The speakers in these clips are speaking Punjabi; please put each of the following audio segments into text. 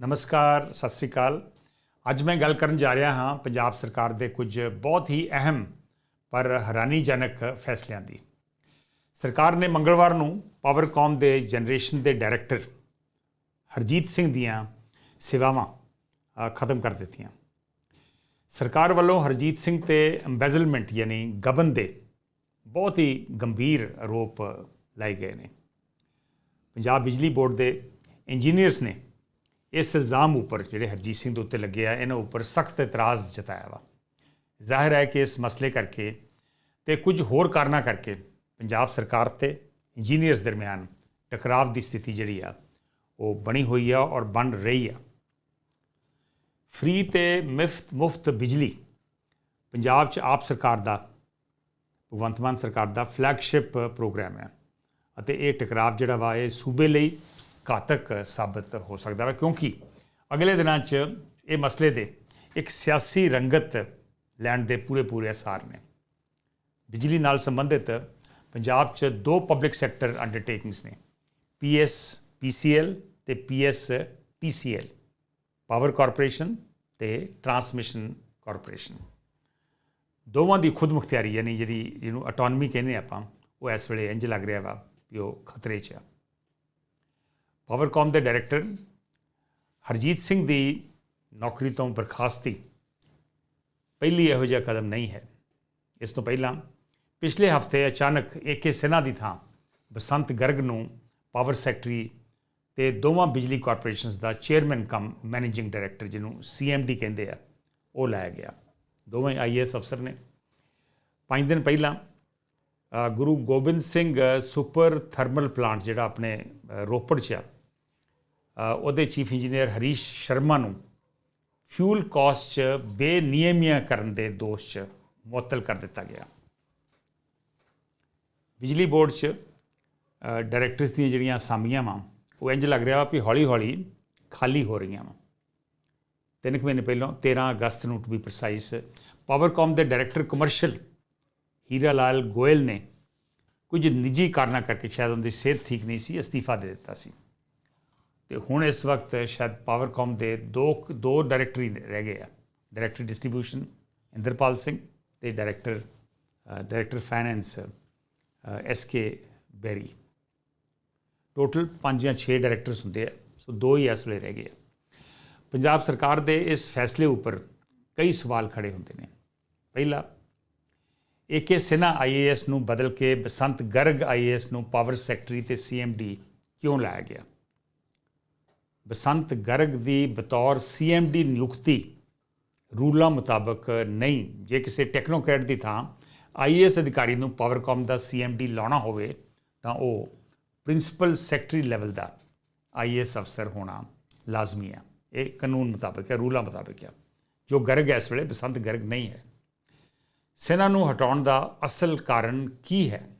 ਨਮਸਕਾਰ, ਸਤਿ ਸ੍ਰੀ ਅਕਾਲ। ਅੱਜ ਮੈਂ ਗੱਲ ਕਰਨ ਜਾ ਰਿਹਾ ਹਾਂ ਪੰਜਾਬ ਸਰਕਾਰ ਦੇ ਕੁਝ ਬਹੁਤ ਹੀ ਅਹਿਮ ਪਰ ਹੈਰਾਨੀਜਨਕ ਫੈਸਲਿਆਂ ਦੀ। ਸਰਕਾਰ ਨੇ ਮੰਗਲਵਾਰ ਨੂੰ ਪਾਵਰਕਾਮ ਦੇ ਜਨਰੇਸ਼ਨ ਦੇ ਡਾਇਰੈਕਟਰ ਹਰਜੀਤ ਸਿੰਘ ਦੀਆਂ ਸੇਵਾਵਾਂ ਖਤਮ ਕਰ ਦਿੱਤੀਆਂ। ਸਰਕਾਰ ਵੱਲੋਂ ਹਰਜੀਤ ਸਿੰਘ ਤੇ ਐਮਬੈਜ਼ਲਮੈਂਟ ਯਾਨੀ ਗਬਨ ਦੇ ਬਹੁਤ ਹੀ ਗੰਭੀਰ ਆਰੋਪ ਲਾਏ ਗਏ ਨੇ। ਪੰਜਾਬ ਬਿਜਲੀ ਬੋਰਡ ਦੇ ਇੰਜੀਨੀਅਰਸ ਨੇ ਇਸ ਇਲਜ਼ਾਮ ਉੱਪਰ ਜਿਹੜੇ ਹਰਜੀਤ ਸਿੰਘ ਦੇ ਉੱਤੇ ਲੱਗੇ ਆ, ਇਹਨਾਂ ਉੱਪਰ ਸਖਤ ਇਤਰਾਜ਼ ਜਤਾਇਆ ਵਾ। ਜ਼ਾਹਿਰ ਹੈ ਕਿ ਇਸ ਮਸਲੇ ਕਰਕੇ ਤੇ ਕੁਝ ਹੋਰ ਕਾਰਨਾਂ ਕਰਕੇ ਪੰਜਾਬ ਸਰਕਾਰ ਤੇ ਇੰਜੀਨੀਅਰਸ ਦਰਮਿਆਨ ਟਕਰਾਵ ਦੀ ਸਥਿਤੀ ਜਿਹੜੀ ਆ, ਉਹ ਬਣੀ ਹੋਈ ਆ ਔਰ ਬਣ ਰਹੀ ਆ। ਫ੍ਰੀ ਤੇ ਮੁਫਤ ਮੁਫਤ ਬਿਜਲੀ ਪੰਜਾਬ 'ਚ ਆਪ ਸਰਕਾਰ ਦਾ, ਭਗਵੰਤ ਮਾਨ ਸਰਕਾਰ ਦਾ ਫਲੈਗਸ਼ਿਪ ਪ੍ਰੋਗਰਾਮ ਹੈ ਅਤੇ ਇਹ ਟਕਰਾਵ ਜਿਹੜਾ ਵਾ, ਇਹ ਸੂਬੇ ਲਈ ਘਾਤਕ ਸਾਬਤ ਹੋ ਸਕਦਾ ਹੈ ਕਿਉਂਕਿ ਅਗਲੇ ਦਿਨਾਂ 'ਚ ਇਹ ਮਸਲੇ ਦੇ ਇੱਕ ਸਿਆਸੀ ਰੰਗਤ ਲੈਣ ਦੇ ਪੂਰੇ ਪੂਰੇ ਅਸਾਰ ਨੇ। ਬਿਜਲੀ ਨਾਲ ਸੰਬੰਧਿਤ ਪੰਜਾਬ 'ਚ ਦੋ ਪਬਲਿਕ ਸੈਕਟਰ ਅੰਡਰਟੇਕਿੰਗਸ ਨੇ ਪੀਐਸ ਪੀਸੀਐਲ ਤੇ ਪੀਐਸ ਟੀਸੀਐਲ ਪਾਵਰ ਕਾਰਪੋਰੇਸ਼ਨ ਤੇ ਟਰਾਂਸਮਿਸ਼ਨ ਕਾਰਪੋਰੇਸ਼ਨ ਦੋਵਾਂ ਦੀ ਖੁਦਮੁਖਤਿਆਰੀ ਯਾਨੀ ਜਿਹੜੀ ਜਿਹਨੂੰ ਆਟੋਨਮੀ ਕਹਿੰਦੇ ਆਪਾਂ, ਉਹ ਇਸ ਵੇਲੇ ਇੰਜ ਲੱਗ ਰਿਹਾ ਵਾ ਕਿ ਉਹ ਖਤਰੇ 'ਚ ਆ। ਪਾਵਰਕਾਮ ਦੇ ਡਾਇਰੈਕਟਰ ਹਰਜੀਤ ਸਿੰਘ ਦੀ ਨੌਕਰੀ ਤੋਂ ਬਰਖਾਸਤੀ ਪਹਿਲੀ ਇਹੋ ਜਿਹਾ ਕਦਮ ਨਹੀਂ ਹੈ। ਇਸ ਤੋਂ ਪਹਿਲਾਂ ਪਿਛਲੇ ਹਫ਼ਤੇ ਅਚਾਨਕ ਏਕੇ ਸਿਨਾ ਦੀ ਥਾਂ ਬਸੰਤ ਗਰਗ ਨੂੰ ਪਾਵਰ ਸੈਕਟਰੀ ਤੇ ਦੋਵਾਂ ਬਿਜਲੀ ਕਾਰਪੋਰੇਸ਼ਨਸ ਦਾ ਚੇਅਰਮੈਨ ਕਮ ਮੈਨੇਜਿੰਗ ਡਾਇਰੈਕਟਰ ਜਿਹਨੂੰ ਸੀਐਮਡੀ ਕਹਿੰਦੇ ਆ, ਉਹ ਲਾਇਆ ਗਿਆ। ਦੋਵੇਂ ਆਈਐਸ ਅਫਸਰ ਨੇ। ਪੰਜ ਦਿਨ ਪਹਿਲਾਂ Guru Gobind Singh super thermal plant ਜਿਹੜਾ ਆਪਣੇ ਰੋਪੜ 'ਚ ਆ ਉਹਦੇ ਚੀਫ ਇੰਜੀਨੀਅਰ ਹਰੀਸ਼ ਸ਼ਰਮਾ ਨੂੰ ਫਿਊਲ ਕਾਸਟ 'ਚ ਬੇਨਿਯਮੀਆਂ ਕਰਨ ਦੇ ਦੋਸ਼ 'ਚ ਮੁਅੱਤਲ ਕਰ ਦਿੱਤਾ ਗਿਆ। ਬਿਜਲੀ ਬੋਰਡ 'ਚ ਡਾਇਰੈਕਟਰਸ ਦੀਆਂ ਜਿਹੜੀਆਂ ਅਸਾਮੀਆਂ ਵਾਂ, ਉਹ ਇੰਜ ਲੱਗ ਰਿਹਾ ਵਾ ਵੀ ਹੌਲੀ-ਹੌਲੀ ਖਾਲੀ ਹੋ ਰਹੀਆਂ ਵਾਂ। ਤਿੰਨ ਕੁ ਮਹੀਨੇ ਪਹਿਲਾਂ 13 ਅਗਸਤ ਨੂੰ ਟੂ ਬੀ ਪ੍ਰੀਸਾਈਜ਼ ਪਾਵਰਕਾਮ ਦੇ ਡਾਇਰੈਕਟਰ ਕਮਰਸ਼ੀਅਲ ਹੀਰਾ ਲਾਲ ਗੋਇਲ ਨੇ ਕੁਝ ਨਿੱਜੀ ਕਾਰਨਾਂ ਕਰਕੇ ਸ਼ਾਇਦ ਉਹਦੀ ਸਿਹਤ ਠੀਕ ਨਹੀਂ ਸੀ, ਅਸਤੀਫਾ ਦੇ ਦਿੱਤਾ ਸੀ। ਤੇ ਹੁਣ ਇਸ ਵਕਤ ਸ਼ਾਇਦ ਪਾਵਰਕਾਮ ਦੇ ਦੋ ਦੋ ਡਾਇਰੈਕਟਰ ਹੀ ਰਹਿ ਗਏ ਆ। ਡਾਇਰੈਕਟਰ ਡਿਸਟ੍ਰੀਬਿਊਸ਼ਨ ਇੰਦਰਪਾਲ ਸਿੰਘ ਤੇ director director finance S K Bairi total 5 ਜਾਂ 6 ਡਾਇਰੈਕਟਰਸ ਹੁੰਦੇ ਆ, ਸੋ ਦੋ ਹੀ ਇਸ ਵੇਲੇ ਰਹਿ ਗਏ ਆ। ਪੰਜਾਬ ਸਰਕਾਰ ਦੇ ਇਸ ਫੈਸਲੇ ਉੱਪਰ ਕਈ ਸਵਾਲ ਖੜੇ ਹੁੰਦੇ ਨੇ। ਪਹਿਲਾ ਏਕੇ ਸਿਨਾ ਆਈਏਐਸ ਨੂੰ ਬਦਲ ਕੇ ਬਸੰਤ ਗਰਗ ਆਈਏਐਸ ਨੂੰ ਪਾਵਰ ਸੈਕਟਰੀ ਤੇ ਸੀਐਮਡੀ ਕਿਉਂ ਲਾਇਆ ਗਿਆ? ਬਸੰਤ ਗਰਗ ਦੀ ਬਤੌਰ ਸੀਐਮਡੀ ਨਿਯੁਕਤੀ ਰੂਲਾਂ ਮੁਤਾਬਕ ਨਹੀਂ। ਜੇ ਕਿਸੇ ਟੈਕਨੋਕ੍ਰੈਟ ਦੀ ਥਾਂ ਆਈਏਐਸ ਅਧਿਕਾਰੀ ਨੂੰ ਪਾਵਰਕਾਮ ਦਾ ਸੀਐਮਡੀ ਲਾਉਣਾ ਹੋਵੇ, ਤਾਂ ਉਹ ਪ੍ਰਿੰਸੀਪਲ ਸੈਕਟਰੀ ਲੈਵਲ ਦਾ ਆਈਏਐਸ ਅਫਸਰ ਹੋਣਾ ਲਾਜ਼ਮੀ ਹੈ। ਇਹ ਕਾਨੂੰਨ ਮੁਤਾਬਕ ਹੈ, ਰੂਲਾਂ ਮੁਤਾਬਕ ਹੈ। ਜੋ ਗਰਗ ਹੈ ਇਸ ਵੇਲੇ, ਬਸੰਤ ਗਰਗ ਨਹੀਂ ਹੈ। ਸੈਨਾ ਨੂੰ ਹਟਾਉਣ ਦਾ ਅਸਲ ਕਾਰਨ ਕੀ ਹੈ?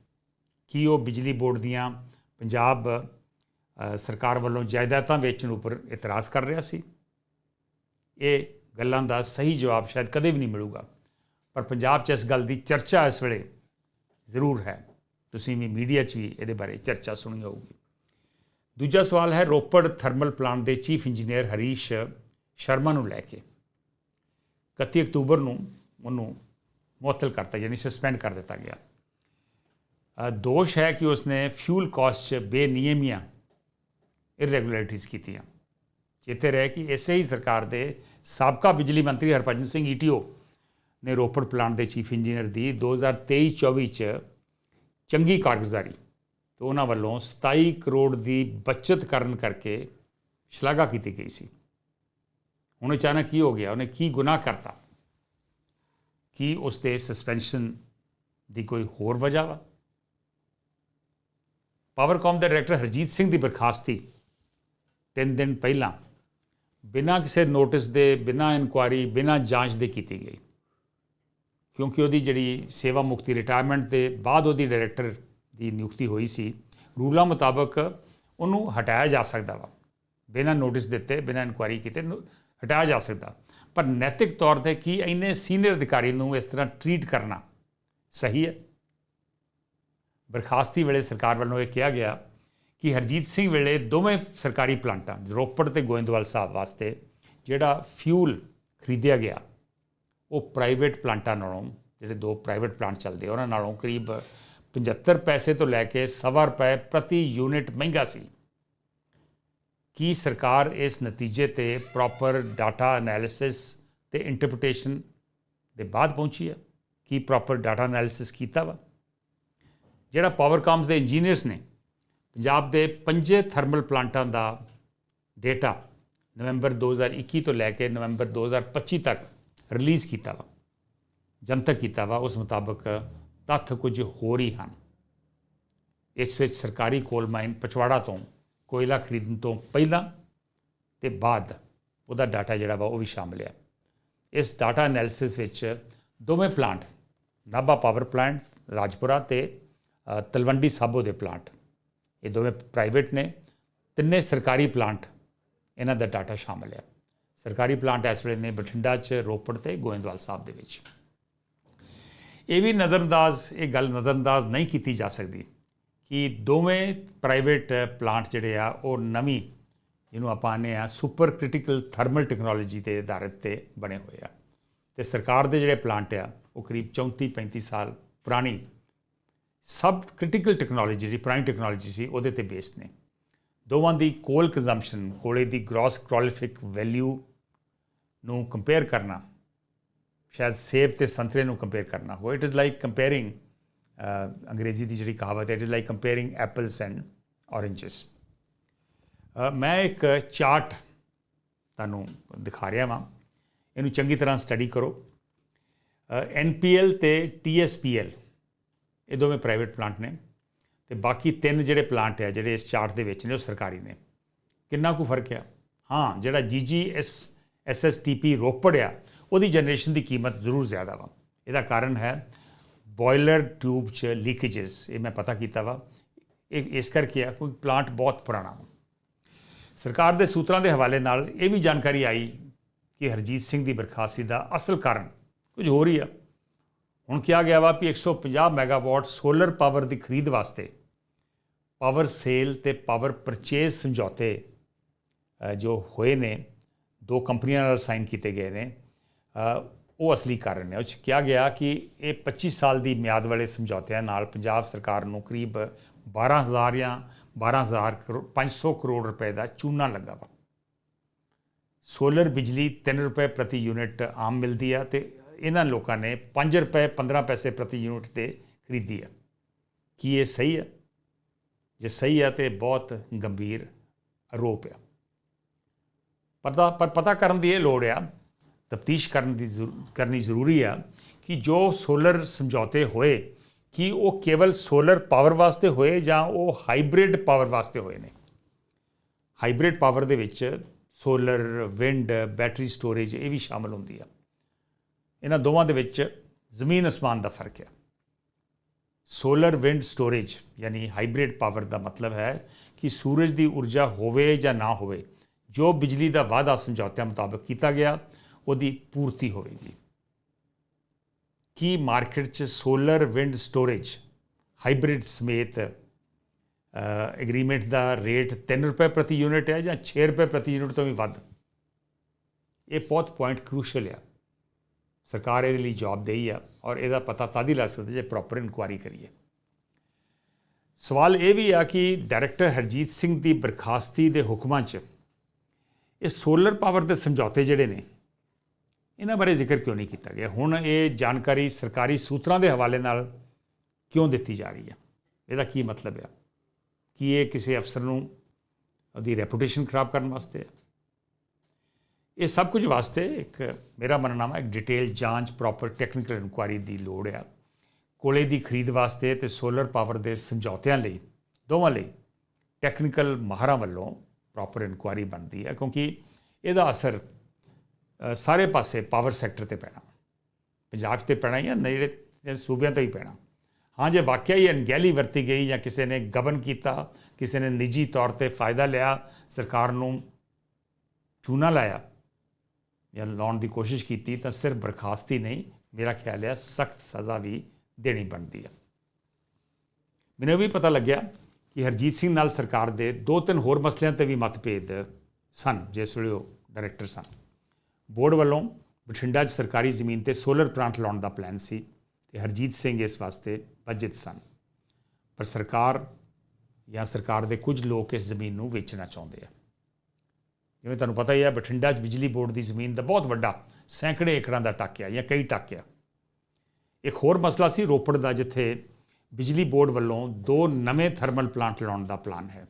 ਕੀ ਉਹ ਬਿਜਲੀ ਬੋਰਡ ਦੀਆਂ ਪੰਜਾਬ ਸਰਕਾਰ ਵੱਲੋਂ ਜਾਇਦਾਦਾਂ ਵੇਚਣ ਉੱਪਰ ਇਤਰਾਜ਼ ਕਰ ਰਿਹਾ ਸੀ। ਇਹ ਗੱਲਾਂ ਦਾ ਸਹੀ ਜਵਾਬ ਸ਼ਾਇਦ ਕਦੇ ਵੀ ਨਹੀਂ ਮਿਲੂਗਾ। ਪਰ ਪੰਜਾਬ 'ਚ ਇਸ ਗੱਲ ਦੀ ਚਰਚਾ ਇਸ ਵੇਲੇ ਜ਼ਰੂਰ ਹੈ। ਤੁਸੀਂ ਵੀ ਮੀਡੀਆ 'ਚ ਵੀ ਇਹਦੇ ਬਾਰੇ ਚਰਚਾ ਸੁਣੀ ਹੋਊਗੀ। ਦੂਜਾ ਸਵਾਲ ਹੈ ਰੋਪੜ ਥਰਮਲ ਪਲਾਂਟ ਦੇ ਚੀਫ ਇੰਜੀਨੀਅਰ ਹਰੀਸ਼ ਸ਼ਰਮਾ ਨੂੰ ਲੈ ਕੇ। 31 ਅਕਤੂਬਰ ਨੂੰ ਉਹਨੂੰ ਮੁਅੱਤਲ ਕਰਤਾ, ਯਾਨੀ ਸਸਪੈਂਡ ਕਰ ਦਿੱਤਾ ਗਿਆ। ਦੋਸ਼ ਹੈ ਕਿ ਉਸਨੇ ਫਿਊਲ ਕਾਸਟ 'ਚ ਬੇਨਿਯਮੀਆਂ ਇਰੈਗੂਲਰਿਟੀਜ਼ ਕੀਤੀਆਂ। ਚੇਤੇ ਰਹੇ ਕਿ ਇਸੇ ਹੀ ਸਰਕਾਰ ਦੇ ਸਾਬਕਾ ਬਿਜਲੀ ਮੰਤਰੀ ਹਰਭਜਨ ਸਿੰਘ ਈਟੀਓ ਨੇ ਰੋਪੜ ਪਲਾਂਟ ਦੇ ਚੀਫ ਇੰਜੀਨੀਅਰ ਦੀ 2023-24 ਚ ਚੰਗੀ ਕਾਰਗੁਜ਼ਾਰੀ ਤੇ ਉਹਨਾਂ ਵੱਲੋਂ 27 ਕਰੋੜ ਦੀ ਬਚਤ ਕਰਨ ਕਰਕੇ ਸ਼ਲਾਘਾ ਕੀਤੀ ਗਈ ਸੀ। ਹੁਣ ਅਚਾਨਕ ਕੀ ਹੋ ਗਿਆ? ਉਹਨੇ ਕੀ ਗੁਨਾਹ ਕਰਤਾ? ਕੀ ਉਸ ਦੇ ਸਸਪੈਂਸ਼ਨ ਦੀ ਕੋਈ ਹੋਰ ਵਜ੍ਹਾ ਵਾ? ਪਾਵਰਕਾਮ ਦੇ ਡਾਇਰੈਕਟਰ ਹਰਜੀਤ ਸਿੰਘ ਦੀ ਬਰਖਾਸਤੀ ਤਿੰਨ ਦਿਨ ਪਹਿਲਾਂ ਬਿਨਾਂ ਕਿਸੇ ਨੋਟਿਸ ਦੇ, ਬਿਨਾਂ ਇਨਕੁਆਰੀ ਬਿਨਾਂ ਜਾਂਚ ਦੇ ਕੀਤੀ ਗਈ। ਕਿਉਂਕਿ ਉਹਦੀ ਜਿਹੜੀ ਸੇਵਾ ਮੁਕਤੀ ਰਿਟਾਇਰਮੈਂਟ ਦੇ ਬਾਅਦ ਉਹਦੀ ਡਾਇਰੈਕਟਰ ਦੀ ਨਿਯੁਕਤੀ ਹੋਈ ਸੀ, ਰੂਲਾਂ ਮੁਤਾਬਕ ਉਹਨੂੰ ਹਟਾਇਆ ਜਾ ਸਕਦਾ ਵਾ। ਬਿਨਾਂ ਨੋਟਿਸ ਦਿੱਤੇ, ਬਿਨਾਂ ਇਨਕੁਆਰੀ ਕੀਤੇ ਹਟਾਇਆ ਜਾ ਸਕਦਾ। ਪਰ ਨੈਤਿਕ ਤੌਰ ਤੇ ਕੀ ਇੰਨੇ ਸੀਨੀਅਰ ਅਧਿਕਾਰੀ ਨੂੰ ਇਸ ਤਰ੍ਹਾਂ ਟਰੀਟ ਕਰਨਾ ਸਹੀ ਹੈ? ਬਰਖਾਸਤੀ ਵੇਲੇ ਸਰਕਾਰ ਵੱਲੋਂ ਇਹ ਕਿਹਾ ਗਿਆ ਕਿ ਹਰਜੀਤ ਸਿੰਘ ਵੇਲੇ ਦੋਵੇਂ ਸਰਕਾਰੀ ਪਲਾਂਟਾਂ, ਰੋਪੜ ਤੇ ਗੋਇੰਦਵਾਲ ਸਾਹਿਬ ਵਾਸਤੇ ਜਿਹੜਾ ਫਿਊਲ ਖਰੀਦਿਆ ਗਿਆ, ਉਹ ਪ੍ਰਾਈਵੇਟ ਪਲਾਂਟਾਂ ਨਾਲੋਂ, ਜਿਹੜੇ ਦੋ ਪ੍ਰਾਈਵੇਟ ਪਲਾਂਟ ਚੱਲਦੇ ਉਹਨਾਂ ਨਾਲੋਂ ਕਰੀਬ 75 ਪੈਸੇ ਤੋਂ ਲੈ ਕੇ ਸਵਾ ਰੁਪਏ ਪ੍ਰਤੀ ਯੂਨਿਟ ਮਹਿੰਗਾ ਸੀ। ਕੀ ਸਰਕਾਰ ਇਸ ਨਤੀਜੇ ਤੇ ਪ੍ਰੋਪਰ ਡਾਟਾ ਐਨਾਲਿਸਿਸ ਤੇ ਇੰਟਰਪ੍ਰੀਟੇਸ਼ਨ ਦੇ ਬਾਅਦ ਪਹੁੰਚੀ ਹੈ? ਕੀ ਪ੍ਰੋਪਰ ਡਾਟਾ ਐਨਾਲਿਸਿਸ ਕੀਤਾ ਵਾ? ਜਿਹੜਾ ਪਾਵਰਕਾਮਸ ਦੇ ਇੰਜੀਨੀਅਰਸ ਨੇ ਪੰਜਾਬ ਦੇ ਪੰਜੇ ਥਰਮਲ ਪਲਾਂਟਾਂ ਦਾ ਡੇਟਾ ਨਵੰਬਰ 2021 ਤੋਂ ਲੈ ਕੇ ਨਵੰਬਰ 2025 ਤੱਕ ਰਿਲੀਜ਼ ਕੀਤਾ ਵਾ, ਜਨਤਕ ਕੀਤਾ ਵਾ, ਉਸ ਮੁਤਾਬਕ ਤੱਥ ਕੁਝ ਹੋਰ ਹੀ ਹਨ। ਇਸ ਵਿੱਚ ਸਰਕਾਰੀ ਕੋਲ ਮਾਈਨ ਪਚਵਾੜਾ ਤੋਂ ਕੋਇਲਾ ਖਰੀਦਣ ਤੋਂ ਪਹਿਲਾਂ ਤੇ ਬਾਅਦ ਉਹਦਾ ਡਾਟਾ ਜਿਹੜਾ ਵਾ ਉਹ ਵੀ ਸ਼ਾਮਲ ਹੈ ਇਸ ਡਾਟਾ ਐਨਾਲਿਸਿਸ ਵਿੱਚ ਦੋਵੇਂ plant Nabha power plant Rajpura ਤੇ ਤਲਵੰਡੀ ਸਾਬੋ ਦੇ ਪਲਾਂਟ ਇਹ ਦੋਵੇਂ ਪ੍ਰਾਈਵੇਟ ਨੇ, ਤਿੰਨੇ ਸਰਕਾਰੀ ਪਲਾਂਟ ਇਹਨਾਂ ਦਾ ਡਾਟਾ ਸ਼ਾਮਲ ਹੈ। ਸਰਕਾਰੀ ਪਲਾਂਟ ਇਸ ਵੇਲੇ ਨੇ ਬਠਿੰਡਾ 'ਚ, ਰੋਪੜ ਤੇ ਗੋਇੰਦਵਾਲ ਸਾਹਿਬ ਦੇ ਵਿੱਚ। ਇਹ ਵੀ ਨਜ਼ਰਅੰਦਾਜ਼, ਇਹ ਗੱਲ ਨਜ਼ਰਅੰਦਾਜ਼ ਨਹੀਂ ਕੀਤੀ ਜਾ ਸਕਦੀ ਕਿ ਦੋਵੇਂ ਪ੍ਰਾਈਵੇਟ ਪਲਾਂਟ ਜਿਹੜੇ ਆ, ਉਹ ਨਵੀਂ ਜਿਹਨੂੰ ਆਪਾਂ ਆਨੇ ਆ ਸੁਪਰ ਕ੍ਰਿਟੀਕਲ ਥਰਮਲ ਟੈਕਨੋਲੋਜੀ ਤੇ ਆਧਾਰਿਤ ਤੇ ਬਣੇ ਹੋਏ ਆ। ਤੇ ਸਰਕਾਰ ਦੇ ਜਿਹੜੇ ਪਲਾਂਟ ਆ, ਉਹ ਕਰੀਬ 34 35 ਸਾਲ ਪੁਰਾਣੀ ਸਬ ਕ੍ਰਿਟੀਕਲ ਟੈਕਨੋਲੋਜੀ ਜਿਹੜੀ ਪੁਰਾਣੀ ਟੈਕਨੋਲੋਜੀ ਸੀ, ਉਹਦੇ ਤੇ ਬੇਸਡ ਨੇ। ਦੋਵਾਂ ਦੀ ਕੋਲ ਕੰਜ਼ੰਪਸ਼ਨ ਕੋਲੇ ਦੀ ਗ੍ਰੋਸ ਕ੍ਰੋਲਿਫਿਕ ਵੈਲਿਊ ਨੂੰ ਕੰਪੇਅਰ ਕਰਨਾ, ਸ਼ਾਇਦ ਸੇਬ ਤੇ ਸੰਤਰੇ ਨੂੰ ਕੰਪੇਅਰ ਕਰਨਾ ਹੋ ਇਟ ਇਜ਼ ਲਾਈਕ ਕੰਪੇਅਰਿੰਗ ਅੰਗਰੇਜ਼ੀ ਦੀ ਜਿਹੜੀ ਕਹਾਵਤ ਹੈ it is like comparing apples and oranges ਮੈਂ ਇੱਕ ਚਾਰਟ ਤੁਹਾਨੂੰ ਦਿਖਾ ਰਿਹਾ ਵਾਂ। ਇਹਨੂੰ ਚੰਗੀ ਤਰ੍ਹਾਂ ਸਟੱਡੀ ਕਰੋ। ਐਨਪੀਐਲ ਤੇ ਟੀਐਸਪੀਐਲ ਇਹ ਦੋਵੇਂ ਪ੍ਰਾਈਵੇਟ ਪਲਾਂਟ ਨੇ ਤੇ ਬਾਕੀ ਤਿੰਨ ਜਿਹੜੇ ਪਲਾਂਟ ਆ, ਜਿਹੜੇ ਇਸ ਚਾਰਟ ਦੇ ਵਿੱਚ ਨੇ, ਉਹ ਸਰਕਾਰੀ ਨੇ। ਕਿੰਨਾ ਕੁ ਫ਼ਰਕ ਆ? ਹਾਂ, ਜਿਹੜਾ ਜੀਜੀਐਸ ਐਸਐਸਟੀਪੀ ਰੋਪੜ ਆ, ਉਹਦੀ ਜਨਰੇਸ਼ਨ ਦੀ ਕੀਮਤ ਜ਼ਰੂਰ ਜ਼ਿਆਦਾ ਵਾ। ਇਹਦਾ ਕਾਰਨ ਹੈ ਬੋਇਲਰ ਟਿਊਬ 'ਚ ਲੀਕੇजेस ਇਹ ਮੈਂ ਪਤਾ ਕੀਤਾ ਵਾ। ਇਹ, ਇਸ ਕਰਕੇ ਆ ਕੋਈ ਪਲਾਂਟ ਬਹੁਤ ਪੁਰਾਣਾ ਵਾ। ਸਰਕਾਰ ਦੇ ਸੂਤਰਾਂ ਦੇ ਹਵਾਲੇ ਨਾਲ ਇਹ ਵੀ ਜਾਣਕਾਰੀ ਆਈ ਕਿ ਹਰਜੀਤ ਸਿੰਘ ਦੀ ਬਰਖਾਸਤੀ ਦਾ ਅਸਲ ਕਾਰਨ ਕੁਝ ਹੋਰ ਹੀ ਆ। ਹੁਣ ਕਿਹਾ ਗਿਆ ਵਾ ਕਿ 150 ਮੈਗਾਵਾਟ ਸੋਲਰ ਪਾਵਰ ਦੀ ਖਰੀਦ ਵਾਸਤੇ ਪਾਵਰ ਸੇਲ ਤੇ ਪਾਵਰ ਪਰਚੇਸ ਸਮਝੌਤੇ ਜੋ ਹੋਏ ਨੇ, ਦੋ ਕੰਪਨੀਆਂ ਨਾਲ ਸਾਈਨ ਕੀਤੇ ਗਏ ਨੇ ਉਹ ਅਸਲੀ ਕਾਰਨ ਨੇ। ਉਹ 'ਚ ਕਿਹਾ ਗਿਆ ਕਿ ਇਹ 25 ਸਾਲ ਦੀ ਮਿਆਦ ਵਾਲੇ ਸਮਝੌਤਿਆਂ ਨਾਲ ਪੰਜਾਬ ਸਰਕਾਰ ਨੂੰ ਕਰੀਬ 12000 ਜਾਂ 12000 ਕਰੋੜ 500 ਕਰੋੜ ਰੁਪਏ ਦਾ ਚੂਨਾ ਲੱਗਾ ਵਾ। ਸੋਲਰ ਬਿਜਲੀ 3 ਰੁਪਏ ਪ੍ਰਤੀ ਯੂਨਿਟ ਆਮ ਮਿਲਦੀ ਆ ਤੇ ਇਹਨਾਂ ਲੋਕਾਂ ਨੇ 5 ਰੁਪਏ 15 ਪੈਸੇ ਪ੍ਰਤੀ ਯੂਨਿਟ ਤੇ ਖਰੀਦੀ ਆ। ਕੀ ਇਹ ਸਹੀ ਆ? ਜੇ ਸਹੀ ਆ ਤੇ ਬਹੁਤ ਗੰਭੀਰ ਆਰੋਪ ਆ। ਪਤਾ ਪਰ ਪਤਾ ਕਰਨ ਦੀ ਇਹ ਲੋੜ ਆ, ਤਫਤੀਸ਼ ਕਰਨ ਦੀ ਜ਼ਰੂ- ਕਰਨੀ ਜ਼ਰੂਰੀ ਆ ਕਿ ਜੋ ਸੋਲਰ ਸਮਝੌਤੇ ਹੋਏ, ਕਿ ਉਹ ਕੇਵਲ ਸੋਲਰ ਪਾਵਰ ਵਾਸਤੇ ਹੋਏ ਜਾਂ ਉਹ ਹਾਈਬ੍ਰਿਡ ਪਾਵਰ ਵਾਸਤੇ ਹੋਏ ਨੇ? ਹਾਈਬ੍ਰਿਡ ਪਾਵਰ ਦੇ ਵਿੱਚ ਸੋਲਰ, ਵਿੰਡ, ਬੈਟਰੀ ਸਟੋਰੇਜ ਇਹ ਵੀ ਸ਼ਾਮਲ ਹੁੰਦੀ ਆ। ਇਹਨਾਂ ਦੋਵਾਂ ਦੇ ਵਿੱਚ ਜ਼ਮੀਨ ਅਸਮਾਨ ਦਾ ਫ਼ਰਕ ਹੈ। ਸੋਲਰ ਵਿੰਡ ਸਟੋਰੇਜ ਯਾਨੀ ਹਾਈਬ੍ਰਿਡ ਪਾਵਰ ਦਾ ਮਤਲਬ ਹੈ ਕਿ ਸੂਰਜ ਦੀ ਊਰਜਾ ਹੋਵੇ ਜਾਂ ਨਾ ਹੋਵੇ, ਜੋ ਬਿਜਲੀ ਦਾ ਵਾਅਦਾ ਸਮਝੌਤਿਆਂ ਮੁਤਾਬਕ ਕੀਤਾ ਗਿਆ, ਉਹਦੀ ਪੂਰਤੀ ਹੋਵੇਗੀ। ਕੀ ਮਾਰਕੀਟ 'ਚ ਸੋਲਰ ਵਿੰਡ ਸਟੋਰੇਜ ਹਾਈਬ੍ਰਿਡ ਸਮੇਤ ਐਗਰੀਮੈਂਟ ਦਾ ਰੇਟ 3 ਰੁਪਏ ਪ੍ਰਤੀ ਯੂਨਿਟ ਹੈ ਜਾਂ 6 ਰੁਪਏ ਪ੍ਰਤੀ ਯੂਨਿਟ ਤੋਂ ਵੀ ਵੱਧ? ਇਹ ਬਹੁਤ ਪੁਆਇੰਟ ਕ੍ਰੂਸ਼ਲ ਆ। ਸਰਕਾਰ ਇਹਦੇ ਲਈ ਜਵਾਬਦੇਹੀ ਆ ਔਰ ਇਹਦਾ ਪਤਾ ਤਦ ਹੀ ਲੱਗ ਸਕਦਾ ਜੇ ਪ੍ਰੋਪਰ ਇਨਕੁਆਰੀ ਕਰੀਏ। ਸਵਾਲ ਇਹ ਵੀ ਆ ਕਿ ਡਾਇਰੈਕਟਰ ਹਰਜੀਤ ਸਿੰਘ ਦੀ ਬਰਖਾਸਤੀ ਦੇ ਹੁਕਮਾਂ 'ਚ ਇਹ ਸੋਲਰ ਪਾਵਰ ਦੇ ਸਮਝੌਤੇ ਜਿਹੜੇ ਨੇ, ਇਹਨਾਂ ਬਾਰੇ ਜ਼ਿਕਰ ਕਿਉਂ ਨਹੀਂ ਕੀਤਾ ਗਿਆ? ਹੁਣ ਇਹ ਜਾਣਕਾਰੀ ਸਰਕਾਰੀ ਸੂਤਰਾਂ ਦੇ ਹਵਾਲੇ ਨਾਲ ਕਿਉਂ ਦਿੱਤੀ ਜਾ ਰਹੀ ਹੈ ਇਹਦਾ ਕੀ ਮਤਲਬ ਹੈ ਕਿ ਇਹ ਕਿਸੇ ਅਫਸਰ ਨੂੰ ਉਹਦੀ ਰੈਪੂਟੇਸ਼ਨ ਖਰਾਬ ਕਰਨ ਵਾਸਤੇ ਹੈ ਇਹ ਸਭ ਕੁਝ ਵਾਸਤੇ ਇੱਕ ਮੇਰਾ ਮੰਨਣਾ ਹੈ ਇੱਕ ਡਿਟੇਲ ਜਾਂਚ ਪ੍ਰੋਪਰ ਟੈਕਨੀਕਲ ਇਨਕੁਆਇਰੀ ਦੀ ਲੋੜ ਆ। ਕੋਲੇ ਦੀ ਖਰੀਦ ਵਾਸਤੇ ਤੇ ਸੋਲਰ ਪਾਵਰ ਦੇ ਸਮਝੌਤਿਆਂ ਲਈ, ਦੋਵਾਂ ਲਈ ਟੈਕਨੀਕਲ ਮਾਹਰਾਂ ਵੱਲੋਂ ਪ੍ਰੋਪਰ ਇਨਕੁਆਇਰੀ ਬਣਦੀ ਹੈ ਕਿਉਂਕਿ ਇਹਦਾ ਅਸਰ ਸਾਰੇ ਪਾਸੇ ਪਾਵਰ ਸੈਕਟਰ ਤੇ ਪੈਣਾ। ਪੰਜਾਬ 'ਚ ਤੇ ਪੈਣਾ ਜਾਂ ਨੇੜੇ ਸੂਬਿਆਂ ਤੇ ਹੀ ਪੈਣਾ। ਹਾਂ, ਜੇ ਵਾਕਿਆ ਹੀ ਅਣਗਹਿਲੀ ਵਰਤੀ ਗਈ ਜਾਂ ਕਿਸੇ ਨੇ ਗਬਨ ਕੀਤਾ, ਕਿਸੇ ਨੇ ਨਿੱਜੀ ਤੌਰ ਤੇ ਫਾਇਦਾ ਲਿਆ, ਸਰਕਾਰ ਨੂੰ ਚੂਨਾ ਲਾਇਆ ਜਾਂ ਲਾਉਣ ਦੀ ਕੋਸ਼ਿਸ਼ ਕੀਤੀ ਤਾਂ ਸਿਰਫ ਬਰਖਾਸਤੀ ਨਹੀਂ, ਮੇਰਾ ਖਿਆਲ ਹੈ ਸਖਤ ਸਜ਼ਾ ਵੀ ਦੇਣੀ ਬਣਦੀ ਹੈ ਮੈਨੂੰ ਇਹ ਵੀ ਪਤਾ ਲੱਗਿਆ ਕਿ ਹਰਜੀਤ ਸਿੰਘ ਨਾਲ ਸਰਕਾਰ ਦੇ ਦੋ ਤਿੰਨ ਹੋਰ ਮਸਲਿਆਂ ਤੇ ਵੀ ਮਤਭੇਦ ਸਨ, ਜਿਸ ਵੇਲੇ ਉਹ ਡਾਇਰੈਕਟਰ ਸਨ। ਬੋਰਡ ਵੱਲੋਂ ਬਠਿੰਡਾ 'ਚ ਸਰਕਾਰੀ ਜ਼ਮੀਨ ਤੇ ਸੋਲਰ ਪਲਾਂਟ ਲਾਉਣ ਦਾ ਪਲਾਨ ਸੀ ਤੇ ਹਰਜੀਤ ਸਿੰਘ ਇਸ ਵਾਸਤੇ ਬਜਟ ਸਨ। ਪਰ ਸਰਕਾਰ ਜਾਂ ਸਰਕਾਰ ਦੇ ਕੁਝ ਲੋਕ ਇਸ ਜ਼ਮੀਨ ਨੂੰ ਵੇਚਣਾ ਚਾਹੁੰਦੇ ਆ। ਜਿਵੇਂ ਤੁਹਾਨੂੰ ਪਤਾ ਹੀ ਹੈ, ਬਠਿੰਡਾ 'ਚ ਬਿਜਲੀ ਬੋਰਡ ਦੀ ਜ਼ਮੀਨ ਦਾ ਬਹੁਤ ਵੱਡਾ ਸੈਂਕੜੇ ਏਕੜਾਂ ਦਾ ਟਾਕਿਆ, ਜਾਂ ਕਈ ਟਾਕਿਆ। ਇੱਕ ਹੋਰ ਮਸਲਾ ਸੀ ਰੋਪੜ ਦਾ, ਜਿੱਥੇ ਬਿਜਲੀ ਬੋਰਡ ਵੱਲੋਂ ਦੋ ਨਵੇਂ ਥਰਮਲ ਪਲਾਂਟ ਲਾਉਣ ਦਾ ਪਲਾਨ ਹੈ।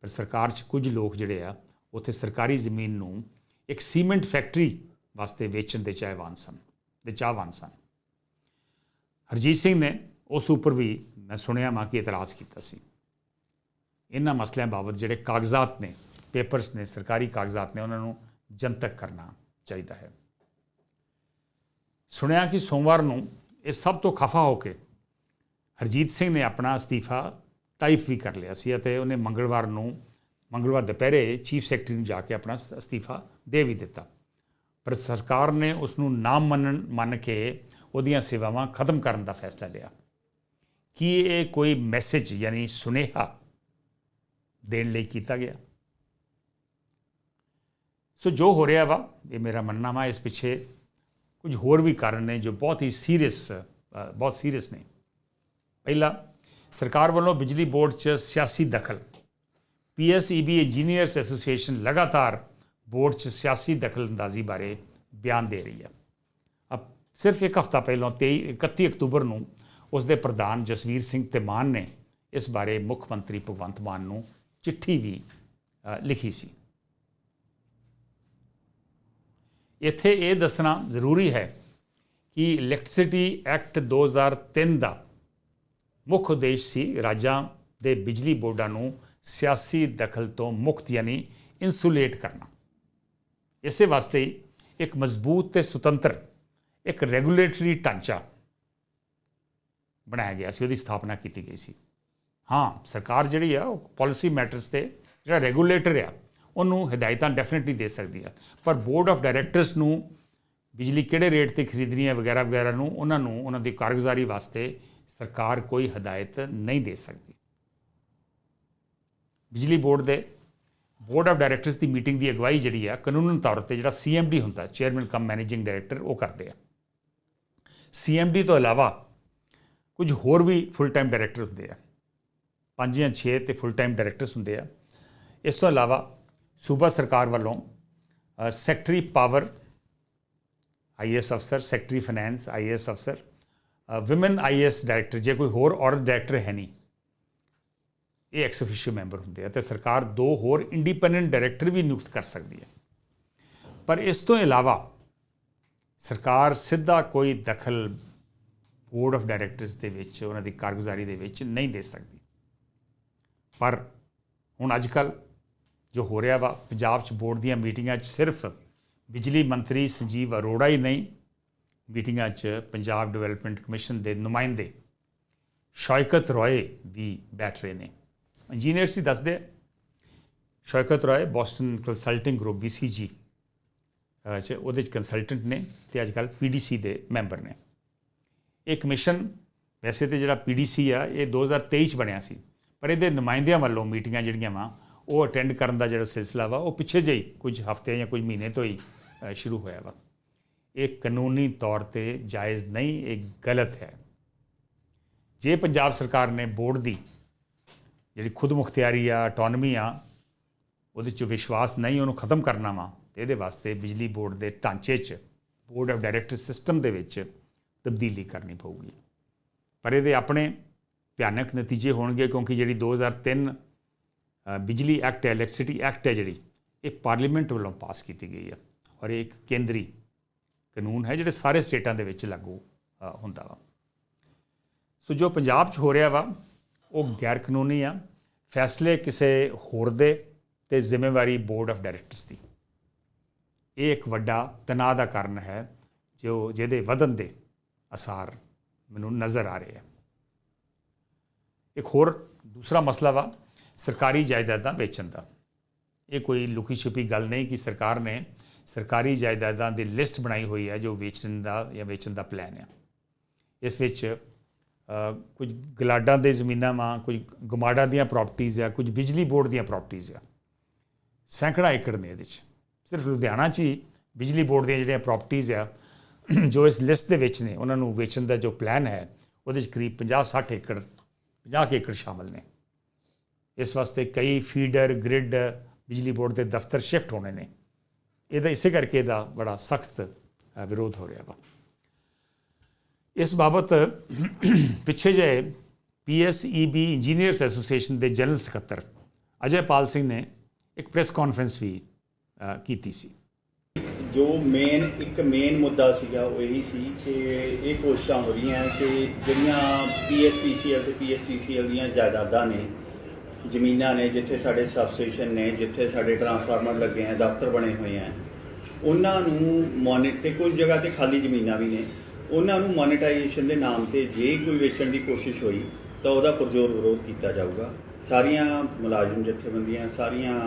ਪਰ ਸਰਕਾਰ 'ਚ ਕੁਝ ਲੋਕ ਜਿਹੜੇ ਆ, ਉੱਥੇ ਸਰਕਾਰੀ ਜ਼ਮੀਨ ਨੂੰ ਇੱਕ ਸੀਮੈਂਟ ਫੈਕਟਰੀ ਵਾਸਤੇ ਵੇਚਣ ਦੇ ਚਾਹਵਾਨ ਸਨ, ਦੇ ਚਾਹਵਾਨ ਸਨ। ਹਰਜੀਤ ਸਿੰਘ ਨੇ ਉਸ ਉੱਪਰ ਵੀ ਮੈਂ ਸੁਣਿਆ, ਮਾਂ ਕਿ ਇਤਰਾਜ਼ ਕੀਤਾ ਸੀ। ਇਹਨਾਂ ਮਸਲਿਆਂ ਬਾਬਤ ਜਿਹੜੇ ਕਾਗਜ਼ਾਤ ਨੇ ਪੇਪਰਸ ਨੇ, ਸਰਕਾਰੀ ਕਾਗਜ਼ਾਤ ਨੇ, ਉਹਨਾਂ ਨੂੰ ਜਨਤਕ ਕਰਨਾ ਚਾਹੀਦਾ ਹੈ। ਸੁਣਿਆ ਕਿ ਸੋਮਵਾਰ ਨੂੰ ਇਹ ਸਭ ਤੋਂ ਖਫਾ ਹੋ ਕੇ ਹਰਜੀਤ ਸਿੰਘ ਨੇ ਆਪਣਾ ਅਸਤੀਫਾ ਟਾਈਪ ਵੀ ਕਰ ਲਿਆ ਸੀ ਅਤੇ ਉਹਨੇ ਮੰਗਲਵਾਰ ਨੂੰ, ਮੰਗਲਵਾਰ ਦੁਪਹਿਰੇ ਚੀਫ ਸੈਕਟਰੀ ਨੂੰ ਜਾ ਕੇ ਆਪਣਾ ਅਸਤੀਫਾ ਦੇ ਵੀ ਦਿੱਤਾ। ਪਰ ਸਰਕਾਰ ਨੇ ਉਸ ਨੂੰ ਨਾਮ ਮੰਨਣ, ਮੰਨ ਕੇ ਉਹਦੀਆਂ ਸੇਵਾਵਾਂ ਖਤਮ ਕਰਨ ਦਾ ਫੈਸਲਾ ਲਿਆ। ਕੀ ਇਹ ਕੋਈ ਮੈਸੇਜ, ਯਾਨੀ ਸੁਨੇਹਾ ਦੇਣ ਲਈ ਕੀਤਾ ਗਿਆ? ਸੋ ਜੋ ਹੋ ਰਿਹਾ ਵਾ, ਇਹ ਮੇਰਾ ਮੰਨਣਾ ਵਾ, ਇਸ ਪਿੱਛੇ ਕੁਝ ਹੋਰ ਵੀ ਕਾਰਨ ਨੇ ਜੋ ਬਹੁਤ ਹੀ ਸੀਰੀਅਸ ਬਹੁਤ ਸੀਰੀਅਸ ਨੇ। ਪਹਿਲਾ, ਸਰਕਾਰ ਵੱਲੋਂ ਬਿਜਲੀ ਬੋਰਡ 'ਚ ਸਿਆਸੀ ਦਖਲ। ਪੀਐਸਈਬੀ ਇੰਜੀਨੀਅਰਸ ਐਸੋਸੀਏਸ਼ਨ ਲਗਾਤਾਰ ਬੋਰਡ 'ਚ ਸਿਆਸੀ ਦਖਲਅੰਦਾਜ਼ੀ ਬਾਰੇ ਬਿਆਨ ਦੇ ਰਹੀ ਹੈ ਅਬ ਸਿਰਫ ਇੱਕ ਹਫ਼ਤਾ ਪਹਿਲਾਂ 23 31 ਅਕਤੂਬਰ ਨੂੰ ਉਸ ਦੇ ਪ੍ਰਧਾਨ ਜਸਵੀਰ ਸਿੰਘ ਤਿਮਾਨ ਨੇ ਇਸ ਬਾਰੇ ਮੁੱਖ ਮੰਤਰੀ ਭਗਵੰਤ ਮਾਨ ਨੂੰ ਚਿੱਠੀ ਵੀ ਲਿਖੀ ਸੀ। ਇੱਥੇ ਇਹ ਦੱਸਣਾ ਜ਼ਰੂਰੀ ਹੈ ਕਿ ਇਲੈਕਟ੍ਰਿਸਿਟੀ ਐਕਟ 2003 ਦਾ ਮੁੱਖ ਉਦੇਸ਼ ਸੀ ਰਾਜਾਂ ਦੇ ਬਿਜਲੀ ਬੋਰਡਾਂ ਨੂੰ ਸਿਆਸੀ ਦਖਲ ਤੋਂ ਮੁਕਤ ਯਾਨੀ ਇਨਸੂਲੇਟ ਕਰਨਾ। ਇਸੇ ਵਾਸਤੇ ਇੱਕ ਮਜ਼ਬੂਤ ਤੇ ਸੁਤੰਤਰ, ਇੱਕ ਰੈਗੂਲੇਟਰੀ ਢਾਂਚਾ ਬਣਾਇਆ ਗਿਆ ਸੀ, ਉਹਦੀ ਸਥਾਪਨਾ ਕੀਤੀ ਗਈ ਸੀ। ਹਾਂ, ਸਰਕਾਰ ਜਿਹੜੀ ਆ, ਉਹ ਪਾਲਿਸੀ ਮੈਟਰਸ ਤੇ ਜਿਹੜਾ ਰੈਗੂਲੇਟਰ ਆ ਉਹਨੂੰ ਹਦਾਇਤਾਂ ਡੈਫੀਨਿਟਲੀ ਦੇ ਸਕਦੀ ਆ ਪਰ ਬੋਰਡ ਆਫ ਡਾਇਰੈਕਟਰਸ ਨੂੰ ਬਿਜਲੀ ਕਿਹੜੇ ਰੇਟ ਤੇ ਖਰੀਦਣੀ ਹੈ ਵਗੈਰਾ ਵਗੈਰਾ ਨੂੰ, ਉਹਨਾਂ ਨੂੰ, ਉਹਨਾਂ ਦੀ ਕਾਰਗੁਜ਼ਾਰੀ ਵਾਸਤੇ ਸਰਕਾਰ ਕੋਈ ਹਦਾਇਤ ਨਹੀਂ ਦੇ ਸਕਦੀ। ਬਿਜਲੀ ਬੋਰਡ ਦੇ ਬੋਰਡ ਆਫ ਡਾਇਰੈਕਟਰਸ ਦੀ ਮੀਟਿੰਗ ਦੀ ਅਗਵਾਈ ਜਿਹੜੀ ਆ, ਕਾਨੂੰਨ ਤੌਰ ਤੇ ਜਿਹੜਾ ਸੀਐਮਡੀ ਹੁੰਦਾ ਚੇਅਰਮੈਨ ਕਮ ਮੈਨੇਜਿੰਗ ਡਾਇਰੈਕਟਰ ਉਹ ਕਰਦੇ ਆ। ਸੀਐਮਡੀ ਤੋਂ ਇਲਾਵਾ ਕੁਝ ਹੋਰ ਵੀ ਫੁੱਲ ਟਾਈਮ ਡਾਇਰੈਕਟਰ ਹੁੰਦੇ ਆ। ਪੰਜ ਜਾਂ 6 ਤੇ ਫੁੱਲ ਟਾਈਮ ਡਾਇਰੈਕਟਰਸ ਹੁੰਦੇ ਆ। ਇਸ ਤੋਂ ਇਲਾਵਾ ਸੂਬਾ ਸਰਕਾਰ ਵੱਲੋਂ ਸੈਕਟਰੀ ਪਾਵਰ ਆਈਐਸ ਅਫਸਰ, ਸੈਕਟਰੀ ਫਾਈਨੈਂਸ ਆਈਐਸ ਅਫਸਰ ਵਿਮਨ ਆਈਐਸ ਡਾਇਰੈਕਟਰ ਜੇ ਕੋਈ ਹੋਰ ਔਰਤ ਡਾਇਰੈਕਟਰ ਹੈ ਨਹੀਂ, ਇਹ ਐਕਸ ਅਫੀਸ਼ੀਅਲ ਮੈਂਬਰ ਹੁੰਦੇ ਆ ਤੇ ਸਰਕਾਰ ਦੋ ਹੋਰ ਇੰਡੀਪੈਂਡੈਂਟ ਡਾਇਰੈਕਟਰ ਵੀ ਨਿਯੁਕਤ ਕਰ ਸਕਦੀ ਹੈ। ਪਰ ਇਸ ਤੋਂ ਇਲਾਵਾ ਸਰਕਾਰ ਸਿੱਧਾ ਕੋਈ ਦਖਲ ਬੋਰਡ ਆਫ ਡਾਇਰੈਕਟਰਸ ਦੇ ਵਿੱਚ, ਉਹਨਾਂ ਦੀ ਕਾਰਗੁਜ਼ਾਰੀ ਦੇ ਵਿੱਚ ਨਹੀਂ ਦੇ ਸਕਦੀ। ਪਰ ਹੁਣ ਅੱਜ ਕੱਲ ਜੋ ਹੋ ਰਿਹਾ ਵਾ, ਪੰਜਾਬ 'ਚ ਬੋਰਡ ਦੀਆਂ ਮੀਟਿੰਗਾਂ 'ਚ ਸਿਰਫ ਬਿਜਲੀ ਮੰਤਰੀ ਸੰਜੀਵ ਅਰੋੜਾ ਹੀ ਨਹੀਂ, ਮੀਟਿੰਗਾਂ 'ਚ ਪੰਜਾਬ ਡਿਵੈਲਪਮੈਂਟ ਕਮਿਸ਼ਨ ਦੇ ਨੁਮਾਇੰਦੇ ਸ਼ੌਕਤ ਰॉय ਵੀ ਬੈਠ ਰਹੇ ਨੇ ਇੰਜੀਨੀਅਰਸ ਹੀ ਦੱਸਦੇ ਆ। Shaukat Roy Boston Consulting Group BCG ਅਹ 'ਚ, ਉਹਦੇ 'ਚ ਕੰਸਲਟੈਂਟ ਨੇ ਤੇ ਅੱਜ ਕੱਲ PDC ਦੇ ਮੈਂਬਰ ਨੇ ਇਹ ਕਮਿਸ਼ਨ ਵੈਸੇ ਤੇ ਜਿਹੜਾ PDC ਆ, ਇਹ 2023 ਚ ਬਣਿਆ ਸੀ, ਪਰ ਇਹਦੇ ਨੁਮਾਇੰਦਿਆਂ ਵੱਲੋਂ ਮੀਟਿੰਗਾਂ ਜਿਹੜੀਆਂ ਵਾ ਉਹ ਅਟੈਂਡ ਕਰਨ ਦਾ ਜਿਹੜਾ ਸਿਲਸਿਲਾ ਵਾ ਉਹ ਪਿੱਛੇ ਜਿਹੀ ਕੁਝ ਹਫ਼ਤੇ ਜਾਂ ਕੁਝ ਮਹੀਨੇ ਤੋਂ ਹੀ ਸ਼ੁਰੂ ਹੋਇਆ ਵਾ। ਇਹ ਕਾਨੂੰਨੀ ਤੌਰ ਤੇ ਜਾਇਜ਼ ਨਹੀਂ ਇਹ ਗਲਤ ਹੈ। ਜੇ ਪੰਜਾਬ ਸਰਕਾਰ ਨੇ ਬੋਰਡ ਦੀ ਜਿਹੜੀ ਖੁਦ ਮੁਖਤਿਆਰੀ ਆ ਆਟੋਨਮੀ ਆ ਉਹਦੇ 'ਚ ਵਿਸ਼ਵਾਸ ਨਹੀਂ ਉਹਨੂੰ ਖਤਮ ਕਰਨਾ ਵਾ ਤੇ ਇਹਦੇ ਵਾਸਤੇ ਬਿਜਲੀ ਬੋਰਡ ਦੇ ਢਾਂਚੇ 'ਚ ਬੋਰਡ ਆਫ ਡਾਇਰੈਕਟਰ ਸਿਸਟਮ ਦੇ ਵਿੱਚ ਤਬਦੀਲੀ ਕਰਨੀ ਪਊਗੀ। ਪਰ ਇਹਦੇ ਆਪਣੇ ਭਿਆਨਕ ਨਤੀਜੇ ਹੋਣਗੇ ਕਿਉਂਕਿ ਜਿਹੜੀ 2003 ਅ, ਬਿਜਲੀ ਐਕਟ ਹੈ ਇਲੈਕਟ੍ਰਿਸਿਟੀ ਐਕਟ ਹੈ ਜਿਹੜੀ, ਇਹ ਪਾਰਲੀਮੈਂਟ ਵੱਲੋਂ ਪਾਸ ਕੀਤੀ ਗਈ ਹੈ ਔਰ ਇਹ ਇੱਕ ਕੇਂਦਰੀ ਕਾਨੂੰਨ ਹੈ ਜਿਹੜੇ ਸਾਰੇ ਸਟੇਟਾਂ ਦੇ ਵਿੱਚ ਲਾਗੂ ਹੁੰਦਾ ਵਾ। ਸੋ ਜੋ ਪੰਜਾਬ 'ਚ ਹੋ ਰਿਹਾ ਵਾ, ਉਹ ਗੈਰ ਕਾਨੂੰਨੀ ਆ। ਫੈਸਲੇ ਕਿਸੇ ਹੋਰ ਦੇ ਤੇ ਜ਼ਿੰਮੇਵਾਰੀ ਬੋਰਡ ਆਫ ਡਾਇਰੈਕਟਰਸ ਦੀ। ਇਹ ਇੱਕ ਵੱਡਾ ਤਣਾਅ ਦਾ ਕਾਰਨ ਹੈ, ਜੋ ਜਿਹਦੇ ਵਧਣ ਦੇ ਅਸਾਰ ਮੈਨੂੰ ਨਜ਼ਰ ਆ ਰਹੇ ਆ। ਇੱਕ ਹੋਰ ਦੂਸਰਾ ਮਸਲਾ ਵਾ ਸਰਕਾਰੀ ਜਾਇਦਾਦਾਂ ਵੇਚਣ ਦਾ। ਇਹ ਕੋਈ ਲੁਕੀ ਛੁਪੀ ਗੱਲ ਨਹੀਂ ਕਿ ਸਰਕਾਰ ਨੇ ਸਰਕਾਰੀ ਜਾਇਦਾਦਾਂ ਦੀ ਲਿਸਟ ਬਣਾਈ ਹੋਈ ਹੈ ਜੋ ਵੇਚਣ ਦਾ ਜਾਂ ਵੇਚਣ ਦਾ ਪਲਾਨ ਹੈ। ਇਸ ਵਿੱਚ ਕੁਝ ਗਲਾਡਾਂ ਦੇ ਜ਼ਮੀਨਾਂ ਵਾਂ, ਕੁਝ ਗਮਾਡਾ ਦੀਆਂ ਪ੍ਰਾਪਰਟੀਆਂ ਆ, ਕੁਝ ਬਿਜਲੀ ਬੋਰਡ ਦੀਆਂ ਪ੍ਰਾਪਰਟੀਆਂ ਆ। ਸੈਂਕੜਾ ਏਕੜ ਨੇ ਇਹਦੇ 'ਚ। ਸਿਰਫ ਲੁਧਿਆਣਾ 'ਚ ਹੀ ਬਿਜਲੀ ਬੋਰਡ ਦੀਆਂ ਜਿਹੜੀਆਂ ਪ੍ਰਾਪਰਟੀਆਂ ਆ, ਜੋ ਇਸ ਲਿਸਟ ਦੇ ਵਿੱਚ ਨੇ, ਉਹਨਾਂ ਨੂੰ ਵੇਚਣ ਦਾ ਜੋ ਪਲਾਨ ਹੈ, ਉਹਦੇ 'ਚ ਕਰੀਬ 50-60 ਏਕੜ 50 ਕੁ ਏਕੜ ਸ਼ਾਮਲ ਨੇ। ਇਸ ਵਾਸਤੇ ਕਈ ਫੀਡਰ, ਗ੍ਰਿਡ, ਬਿਜਲੀ ਬੋਰਡ ਦੇ ਦਫ਼ਤਰ ਸ਼ਿਫਟ ਹੋਣੇ ਨੇ। ਇਹਦਾ ਇਸੇ ਕਰਕੇ ਇਹਦਾ ਬੜਾ ਸਖਤ ਵਿਰੋਧ ਹੋ ਰਿਹਾ ਵਾ। ਇਸ ਬਾਬਤ ਪਿੱਛੇ ਜੇ ਪੀਐਸਈਬੀ ਇੰਜੀਨੀਅਰਸ ਐਸੋਸੀਏਸ਼ਨ ਦੇ ਜਨਰਲ ਸਕੱਤਰ ਅਜੇ ਪਾਲ ਸਿੰਘ ਨੇ ਇੱਕ ਪ੍ਰੈਸ ਕਾਨਫਰੰਸ ਵੀ ਕੀਤੀ ਸੀ। ਜੋ ਮੇਨ ਇੱਕ ਮੇਨ ਮੁੱਦਾ ਸੀਗਾ ਉਹ ਇਹੀ ਸੀ ਕਿ ਇਹ ਕੋਸ਼ਿਸ਼ਾਂ ਹੋ ਰਹੀਆਂ ਕਿ ਜਿਹੜੀਆਂ ਪੀਐਸਪੀਸੀਐਲ ਤੇ ਪੀਐਸਟੀਸੀਐਲ ਦੀਆਂ ਜਾਇਦਾਦਾਂ ਨੇ ਜ਼ਮੀਨਾਂ ਨੇ ਜਿੱਥੇ ਸਾਡੇ ਸਬਸਟੇਸ਼ਨ ਨੇ, ਜਿੱਥੇ ਸਾਡੇ ਟਰਾਂਸਫਾਰਮਰ ਲੱਗੇ ਆ ਦਫ਼ਤਰ ਬਣੇ ਹੋਏ ਆ ਉਹਨਾਂ ਨੂੰ ਮੋਨਿਟ ਤੇ ਕੁਝ ਜਗ੍ਹਾ ਤੇ ਖਾਲੀ ਜ਼ਮੀਨਾਂ ਵੀ ਨੇ। ਉਹਨਾਂ ਨੂੰ ਮੋਨੇਟਾਈਜੇਸ਼ਨ ਦੇ ਨਾਮ ਤੇ ਜੇ ਕੋਈ ਵੇਚਣ ਦੀ ਕੋਸ਼ਿਸ਼ ਹੋਈ, ਤਾਂ ਉਹਦਾ ਪੁਰਜ਼ੋਰ ਵਿਰੋਧ ਕੀਤਾ ਜਾਊਗਾ। ਸਾਰੀਆਂ ਮੁਲਾਜ਼ਮ ਜਥੇਬੰਦੀਆਂ, ਸਾਰੀਆਂ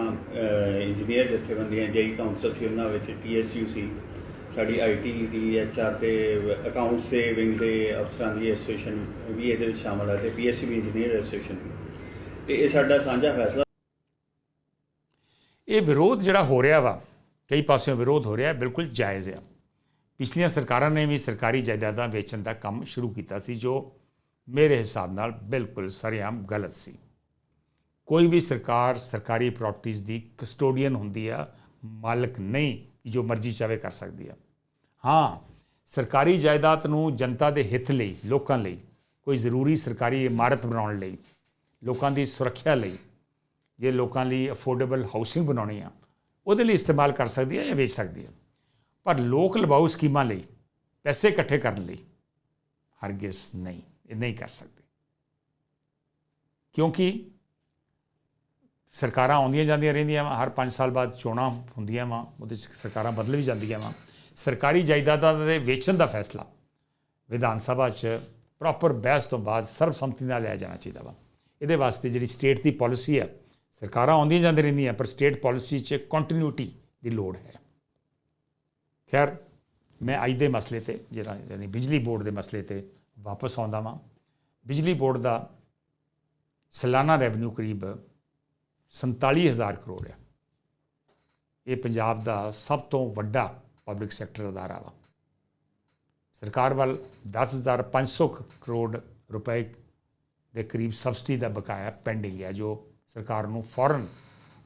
ਇੰਜੀਨੀਅਰ ਜਥੇਬੰਦੀਆਂ, ਜੇਈ ਕਾਉਂਸਲ ਸੀ ਉਹਨਾਂ ਵਿੱਚ ਟੀਐਸਯੂ ਸੀ। ਸਾਡੀ ਆਈਟੀ ਦੀ ਐਚਆਰ ਤੇ ਅਕਾਊਂਟਸ ਦੇ, ਵਿੰਗ ਦੇ ਅਫਸਰਾਂ ਦੀ ਐਸੋਸੀਏਸ਼ਨ ਵੀ ਇਹਦੇ ਵਿੱਚ ਸ਼ਾਮਲ ਹੈ ਤੇ ਪੀਐਸਸੀਬੀ ਇੰਜੀਨੀਅਰ ਐਸੋਸੀਏਸ਼ਨ ਵੀ। ਤੇ ਇਹ ਸਾਡਾ ਸਾਂਝਾ ਫੈਸਲਾ ਇਹ ਵਿਰੋਧ ਜਿਹੜਾ ਹੋ ਰਿਹਾ ਵਾ, ਕਈ ਪਾਸਿਓਂ ਵਿਰੋਧ ਹੋ ਰਿਹਾ, ਬਿਲਕੁਲ ਜਾਇਜ਼ ਆ। ਪਿਛਲੀਆਂ ਸਰਕਾਰਾਂ ਨੇ ਵੀ ਸਰਕਾਰੀ ਜਾਇਦਾਦਾਂ ਵੇਚਣ ਦਾ ਕੰਮ ਸ਼ੁਰੂ ਕੀਤਾ ਸੀ, ਜੋ ਮੇਰੇ ਹਿਸਾਬ ਨਾਲ ਬਿਲਕੁਲ ਸਰਿਆਮ ਗਲਤ ਸੀ। ਕੋਈ ਵੀ ਸਰਕਾਰ ਸਰਕਾਰੀ ਪ੍ਰਾਪਰਟੀਆਂ ਦੀ ਕਸਟੋਡੀਅਨ ਹੁੰਦੀ ਆ, ਮਾਲਕ ਨਹੀਂ, ਜੋ ਮਰਜ਼ੀ ਚਾਵੇ ਕਰ ਸਕਦੀ ਆ। ਹਾਂ, ਸਰਕਾਰੀ ਜਾਇਦਾਦ ਨੂੰ ਜਨਤਾ ਦੇ ਹਿੱਤ ਲਈ, ਲੋਕਾਂ ਲਈ, ਕੋਈ ਜ਼ਰੂਰੀ ਸਰਕਾਰੀ ਇਮਾਰਤ ਬਣਾਉਣ ਲਈ ਲੋਕਾਂ ਦੀ ਸੁਰੱਖਿਆ ਲਈ ਜੇ ਲੋਕਾਂ ਲਈ ਅਫੋਰਡੇਬਲ ਹਾਊਸਿੰਗ ਬਣਾਉਣੀ ਆ, ਉਹਦੇ ਲਈ ਇਸਤੇਮਾਲ ਕਰ ਸਕਦੀ ਹੈ ਜਾਂ ਵੇਚ ਸਕਦੀ ਹੈ ਪਰ ਲੋਕ ਲਵਾਊ ਸਕੀਮਾਂ ਲਈ, ਪੈਸੇ ਇਕੱਠੇ ਕਰਨ ਲਈ ਹਰਗਿਜ਼ ਨਹੀਂ, ਇਹ ਨਹੀਂ ਕਰ ਸਕਦੇ। ਕਿਉਂਕਿ ਸਰਕਾਰਾਂ ਆਉਂਦੀਆਂ ਜਾਂਦੀਆਂ ਰਹਿੰਦੀਆਂ ਵਾ, ਹਰ 5 ਸਾਲ ਬਾਅਦ ਚੋਣਾਂ ਹੁੰਦੀਆਂ ਵਾ, ਉਹਦੇ 'ਚ ਸਰਕਾਰਾਂ ਬਦਲ ਵੀ ਜਾਂਦੀਆਂ ਵਾ। ਸਰਕਾਰੀ ਜਾਇਦਾਦਾਂ ਦੇ ਵੇਚਣ ਦਾ ਫੈਸਲਾ ਵਿਧਾਨ ਸਭਾ 'ਚ ਪ੍ਰੋਪਰ ਬਹਿਸ ਤੋਂ ਬਾਅਦ ਸਰਬਸੰਮਤੀ ਨਾਲ ਲਿਆ ਜਾਣਾ ਚਾਹੀਦਾ ਵਾ। ਇਹਦੇ ਵਾਸਤੇ ਜਿਹੜੀ ਸਟੇਟ ਦੀ ਪਾਲਿਸੀ ਹੈ, ਸਰਕਾਰਾਂ ਆਉਂਦੀਆਂ ਜਾਂਦੀਆਂ ਰਹਿੰਦੀਆਂ, ਪਰ ਸਟੇਟ ਪਾਲਿਸੀ 'ਚ ਕੰਟੀਨਿਊਟੀ ਦੀ ਲੋੜ ਹੈ। ਖੈਰ, ਮੈਂ ਅੱਜ ਦੇ ਮਸਲੇ ਤੇ, ਜਿਹੜਾ ਯਾਨੀ ਬਿਜਲੀ ਬੋਰਡ ਦੇ ਮਸਲੇ ਤੇ ਵਾਪਸ ਆਉਂਦਾ ਵਾਂ। ਬਿਜਲੀ ਬੋਰਡ ਦਾ ਸਾਲਾਨਾ ਰੈਵਨਿਊ ਕਰੀਬ 47000 ਕਰੋੜ ਹੈ ਇਹ ਪੰਜਾਬ ਦਾ ਸਭ ਤੋਂ ਵੱਡਾ ਪਬਲਿਕ ਸੈਕਟਰ ਅਦਾਰਾ ਵਾ। ਸਰਕਾਰ ਵੱਲ 10500 ਕਰੋੜ ਰੁਪਏ ਦੇ ਕਰੀਬ ਸਬਸਿਡੀ ਦਾ ਬਕਾਇਆ ਪੈਂਡਿੰਗ ਹੈ, ਜੋ ਸਰਕਾਰ ਨੂੰ ਫੌਰਨ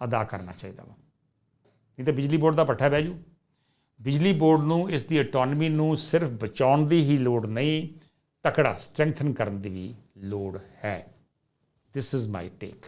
ਅਦਾ ਕਰਨਾ ਚਾਹੀਦਾ ਵਾ। ਨਹੀਂ ਤਾਂ ਬਿਜਲੀ ਬੋਰਡ ਦਾ ਪੱਠਾ ਬਹਿ ਜੂ। ਬਿਜਲੀ ਬੋਰਡ ਨੂੰ ਇਸ ਦੀ ਆਟੋਨਮੀ ਨੂੰ ਸਿਰਫ ਬਚਾਉਣ ਦੀ ਹੀ ਲੋੜ ਨਹੀਂ, ਤਕੜਾ ਸਟਰੈਂਥਨ ਕਰਨ ਦੀ ਵੀ ਲੋੜ ਹੈ। This is my take